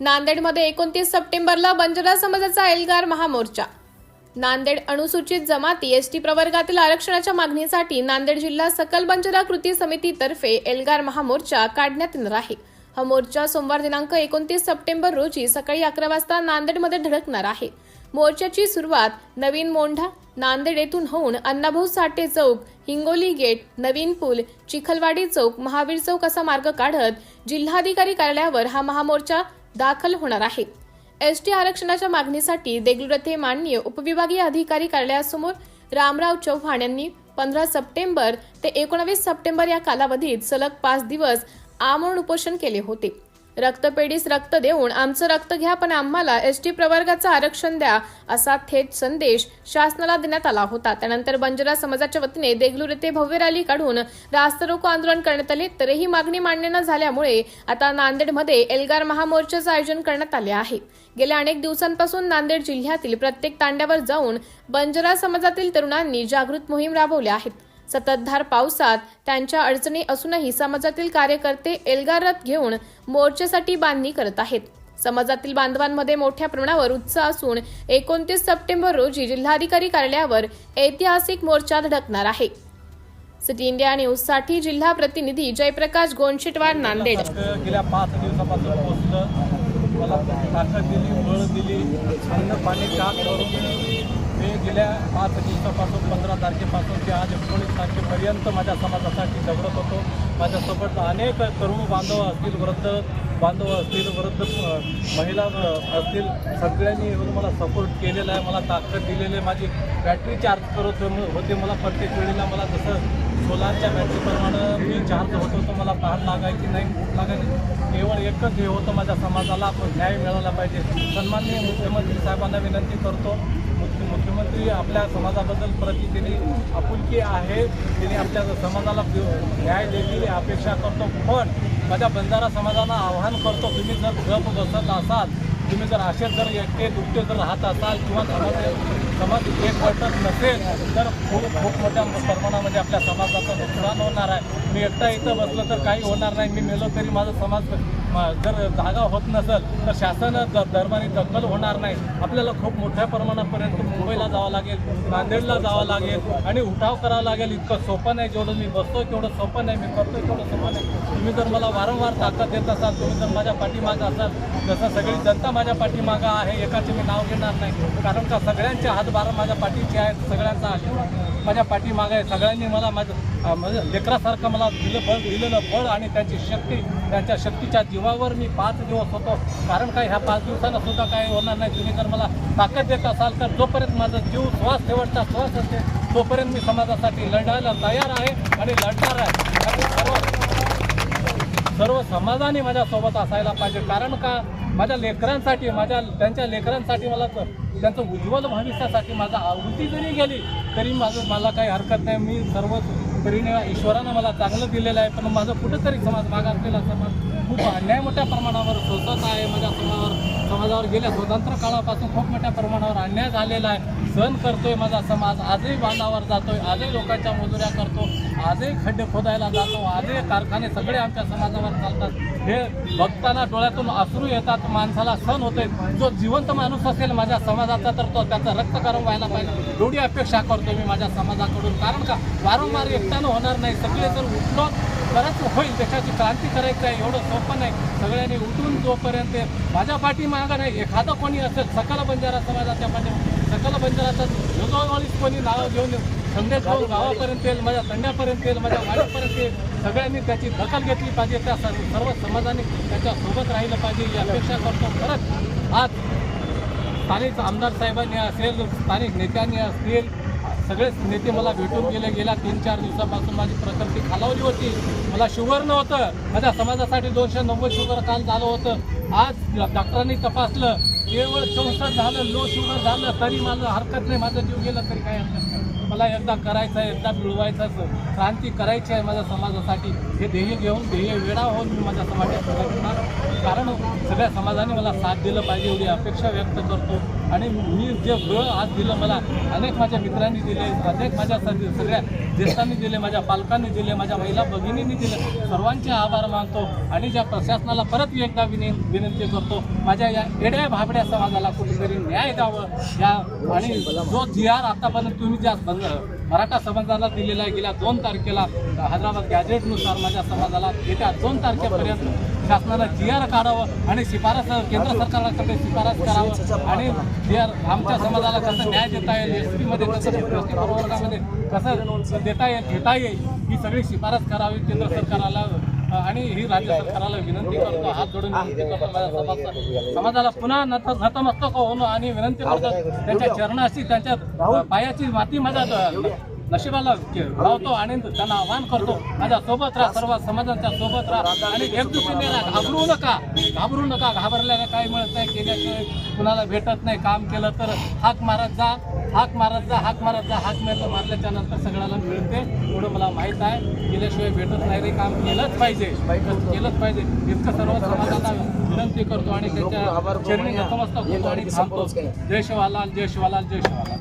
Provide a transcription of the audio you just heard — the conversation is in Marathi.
नांदेडमध्ये एकोणतीस सप्टेंबरला बंजारा समाजाचा एल्गार महामोर्चा. नांदेड अनुसूचित जमाती एसटी प्रवर्गातील आरक्षणाच्या मागणीसाठी नांदेड जिल्हा सकल बंजारा कृती समितीतर्फे एल्गार महामोर्चा काढण्यात येणार आहे. हा मोर्चा सोमवार दिनांक एकोणतीस सप्टेंबर रोजी सकाळी अकरा वाजता नांदेडमध्ये धडकणार आहे. मोर्चाची सुरुवात नवीन मोंढा नांदेड येथून होऊन अण्णाभाऊ साठे चौक हिंगोली गेट नवीन पूल चिखलवाडी चौक महावीर चौक असा मार्ग काढत जिल्हाधिकारी कार्यालयावर हा महामोर्चा दाखल होणार आहे. एसटी आरक्षणाच्या मागणीसाठी देगलूर येथे माननीय उपविभागीय अधिकारी कार्यालयासमोर रामराव चव्हाण यांनी पंधरा सप्टेंबर ते एकोणावीस सप्टेंबर या कालावधीत सलग पाच दिवस आमरण उपोषण केले होते. रक्तपेढीस रक्त देऊन आमचं रक्त घ्या पण आम्हाला एस टी प्रवर्गाचं आरक्षण द्या असा थेट संदेश शासनाला देण्यात आला होता. त्यानंतर बंजारा समाजाच्या वतीने देगलूर येथे भव्य रॅली काढून रास्ता रोको आंदोलन करण्यात आले. तरीही मागणी मान्य न झाल्यामुळे आता नांदेडमध्ये एल्गार महामोर्चाचं आयोजन करण्यात आले आहे. गेल्या अनेक दिवसांपासून नांदेड जिल्ह्यातील प्रत्येक तांड्यावर जाऊन बंजारा समाजातील तरुणांनी जागृत मोहीम राबवल्या आहेत सततधार पावसात त्यांच्या अडचणी असूनही समाजातील कार्यकर्ते एल्गारत घेऊन मोर्चासाठी बांधणी करत आहेत. समाजातील बांधवांमध्ये मोठ्या प्रमाणावर उत्साह असून एकोणतीस सप्टेंबर रोजी जिल्हाधिकारी कार्यालयावर ऐतिहासिक मोर्चा धडकणार आहे. सिटी इंडिया न्यूजसाठी जिल्हा प्रतिनिधी जयप्रकाश गोंडशेटवार नांदेड. गेल्या पाच दिवसापासून मला ताकद दिली बळ दिली अन्न पाणी काम करून मी गेल्या पाच दिवसापासून पंधरा तारखेपासून ते आज एकोणीस तारखेपर्यंत माझ्या समाजासाठी झगडत होतो. माझ्यासोबत अनेक तरुण बांधव असतील वृद्ध बांधव असतील वृद्ध महिला असतील. सगळ्यांनी येऊन मला सपोर्ट केलेला आहे मला ताकद दिलेली आहे. माझी बॅटरी चार्ज करत होते मला प्रत्येक वेळेला. मला जसं सोलारच्या बॅटरीप्रमाणे मी चार्ज होत होतो. मला पहाट लागायची नाही भूक लागायची केवळ एकच हे होतं माझ्या समाजाला. न्याय मिळाला पाहिजे. सन्माननीय मुख्यमंत्री साहेबांना विनंती करतो. मुख्यमंत्री आपल्या समाजाबद्दल प्रति त्यांनी आपुलकी आहे. त्यांनी आपल्या समाजाला न्याय देतील अपेक्षा करतो. पण माझ्या बंजारा समाजाला आव्हान करतो तुम्ही जर गप बसत असाल तुम्ही जर असे जर एकटे दुपटे जर राहत असाल किंवा समाज समाज एक वाटत नसेल तर खूप खूप मोठ्या प्रमाणामध्ये आपल्या समाजाचं नुकसान होणार आहे. मी एकटा इथं बसलं तर काही होणार नाही. मी मेलो तरी माझा समाज जर जागा होत नसेल तर शासन दरबारी दखल होणार नाही. आपल्याला खूप मोठ्या प्रमाणापर्यंत मुंबईला जावं लागेल नांदेडला जावं लागेल आणि उठाव करावा लागेल. इतकं सोपं नाही जेवढं मी बसतो तेवढं सोपं नाही मी करतो तेवढं सोपं नाही. तुम्ही जर मला वारंवार ताकद देत असाल तुम्ही जर माझ्या पाठीमागं असाल जसं सगळी जनता माझ्या पाठीमागं आहे एकाचे मी नाव घेणार नाही. कारण का सगळ्यांचे हातभार माझ्या पाठीचे आहेत सगळ्यांचा आशीर्वाद माझ्या पाठीमागं आहे. सगळ्यांनी मला माझं म्हणजे लेकरासारखं मला दिलं बळ दिलेलं बळ आणि त्यांची शक्ती त्यांच्या शक्तीच्या जीवन जीवावर मी पाच दिवस होतो. कारण काय ह्या पाच दिवसांना सुद्धा काय होणार नाही. तुम्ही जर मला ताकद देत असाल तर जोपर्यंत माझा जीव श्वास शेवटचा श्वास असते तोपर्यंत मी समाजासाठी लढायला तयार आहे आणि लढणार आहे. आणि सर्व सर्व समाजाने माझ्यासोबत असायला पाहिजे. कारण का? माझ्या लेकरांसाठी माझ्या त्यांच्या लेकरांसाठी मला तर त्यांचं उज्ज्वल भविष्यासाठी माझा आवृत्ती जरी गेली तरी माझं मला काही हरकत नाही. मी सर्व तरीने ईश्वरानं मला चांगलं दिलेलं आहे पण माझं कुठंतरी समाज मागासलेला समाज खूप अन्याय मोठ्या प्रमाणावर सोसत आहे माझ्या समाजावर समाजावर गेल्या स्वतंत्र काळापासून खूप मोठ्या प्रमाणावर अन्याय झालेला आहे. सहन करतोय माझा समाज आजही बांधावर जातोय आजही लोकांच्या मजुऱ्या करतो आजही खड्डे खोदायला जातो आजही कारखाने सगळे आमच्या समाजावर चालतात. हे बघताना डोळ्यातून आसरू येतात माणसाला सण होते जो जिवंत माणूस असेल माझ्या समाजाचा तर तो त्याचं रक्त गरम व्हायला पाहिजे. एवढी अपेक्षा करतो मी माझ्या समाजाकडून. कारण का? वारंवार एकट्यानं होणार नाही. सगळे जर उठलो तरच होईल देशाची क्रांती करायची आहे एवढं सोपं नाही. सगळ्यांनी उठून जोपर्यंत माझ्या पाठीमागं नाही एखादा कोणी असेल सकल बंजारा समाजाच्या पाठी सकल बंजाराचा जवळजवळीच कोणी नावं घेऊन संदेश घेऊन गावापर्यंत येईल माझ्या तंड्यापर्यंत येईल माझ्या वाड्यापर्यंत येईल. सगळ्यांनी त्याची दखल घेतली पाहिजे त्या सर्व समाजाने त्याच्या सोबत राहिलं पाहिजे ही अपेक्षा करतो. खरंच आज स्थानिक आमदार साहेबांनी असेल स्थानिक नेत्यांनी असतील सगळेच नेते मला भेटून गेले. गेल्या तीन चार दिवसापासून माझी प्रकृती खालावली होती. मला शुगर नव्हतं. माझ्या समाजासाठी दोनशे नव्वद शुगर काल झालं होतं. आज डॉक्टरांनी तपासलं. केवळ चौसष्ट झालं लो शुगर झालं तरी माझं हरकत नाही. माझं जीव गेलं तरी काय हरकत मला एकदा करायचं आहे एकदा मिळवायचं क्रांती करायची आहे माझ्या समाजासाठी. हे ध्येय घेऊन ध्येय वेळा होऊन मी माझ्या समाजात कारण सगळ्या समाजाने मला साथ दिलं पाहिजे एवढी अपेक्षा व्यक्त करतो. आणि मी जे वेळ आज दिलं मला अनेक माझ्या मित्रांनी दिले अनेक माझ्या सगळ्या ज्येष्ठांनी दिले माझ्या पालकांनी दिले माझ्या महिला भगिनींनी दिले सर्वांचे आभार मानतो. आणि ज्या प्रशासनाला परत एकदा विनि विनंती करतो माझ्या या येड्या भाबड्या समाजाला कुठेतरी न्याय द्यावं. या आणि जो जी आर आतापर्यंत तुम्ही ज्या बंद- मराठा समाजाला दिलेला आहे. गेल्या दोन तारखेला हैदराबाद गॅजेटनुसार माझ्या समाजाला येत्या दोन तारखेपर्यंत शासनानं जी आर काढावं आणि शिफारस केंद्र सरकारला कसं शिफारस करावं आणि जी आर आमच्या समाजाला कसं न्याय देता येईल एस टीमध्ये कसं प्रवर्गामध्ये कसं देता येईल घेता येईल ही सगळी शिफारस करावी केंद्र सरकारला आणि ही राज्य सरकारला विनंती करतो हात जोडून विनंती करतो माझ्या समाज समाजाला पुन्हा नत नतमस्तक होणं आणि विनंती करतो त्यांच्या चरणाशी त्यांच्या पायाची माती माझ्या नशिबाला लावतो आणि त्यांना आव्हान करतो माझ्या सोबत राहा सर्व समाजाच्या सोबत राहा आणि एकजुटीने घाबरू नका घाबरू नका घाबरल्याने काही मिळत नाही केल्याशिवाय कुणाला भेटत नाही काम केलं तर हाक मारत जा हाक मारत जा हाक मारत जा हाक मारत मारल्याच्या नंतर सगळ्याला मिळते एवढं मला माहीत आहे केल्याशिवाय भेटत नाही रे काम केलंच पाहिजे केलंच पाहिजे. इतकं सर्व समाजाला विनंती करतो आणि त्याच्या चरणी नतमस्तक होतो आणि थांबतो. जय शिवालाल जय शिवालाल जय शिवालाल.